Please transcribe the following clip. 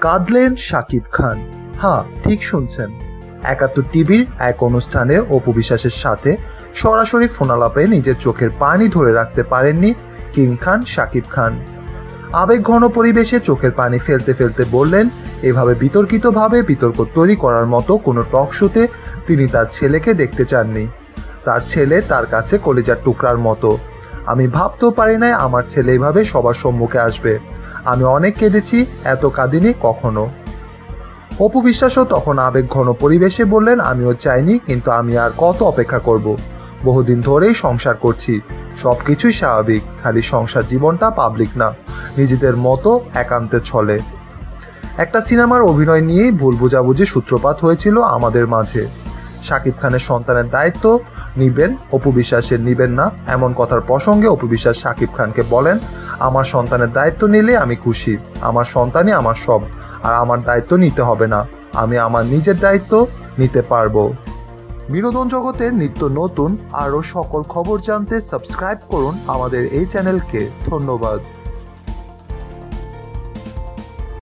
কাঁদলেন শাকিব খান। হ্যাঁ ঠিক শুনছেন। একাত্তর টিভির এক অনুষ্ঠানে অপু বিশ্বাসের সাথে সরাসরি ফোনালাপে নিজের চোখের পানি ধরে রাখতে পারেননি কিং খান শাকিব খান। আবেগ ঘন পরিবেশে চোখের পানি ফেলতে ফেলতে বললেন, এভাবে বিতর্কিতভাবে বিতর্ক তৈরি করার মতো কোনো টক শোতে তিনি তার ছেলেকে দেখতে চাননি। তার ছেলে তার কাছে কলিজার টুকরার মতো। আমি ভাবতেও পারি নাই আমার ছেলে এভাবে সবার সম্মুখে আসবে। আমি অনেক কেঁদেছি, এত কাঁদিনি কখনো। অপু বিশ্বাসও তখন আবেগ ঘন পরিবেশে বললেন, আমিও চাইনি, কিন্তু আমি আর কত অপেক্ষা করব? বহুদিন ধরেই সংসার করছি। সব কিছুই স্বাভাবিক, খালি সংসার জীবনটা পাবলিক না, নিজেদের মতো একান্তে ছলে। একটা সিনেমার অভিনয় নিয়েই ভুল বোঝাবুঝি সূত্রপাত হয়েছিল আমাদের মাঝে। শাকিব খানের সন্তানের দায়িত্ব নিবেন, অপু বিশ্বাসের নিবেন না। এমন কথার প্রসঙ্গে অপু বিশ্বাস শাকিব খানকে বলেন আমার সন্তানের দায়িত্ব নিলে আমি খুশি। আমার সন্তানই আমার সব, আর আমার দায়িত্ব নিতে হবে না। আমি আমার নিজের দায়িত্ব নিতে পারব। বিনোদন জগতের নিত্য নতুন আরও সকল খবর জানতে সাবস্ক্রাইব করুন আমাদের এই চ্যানেলকে। ধন্যবাদ।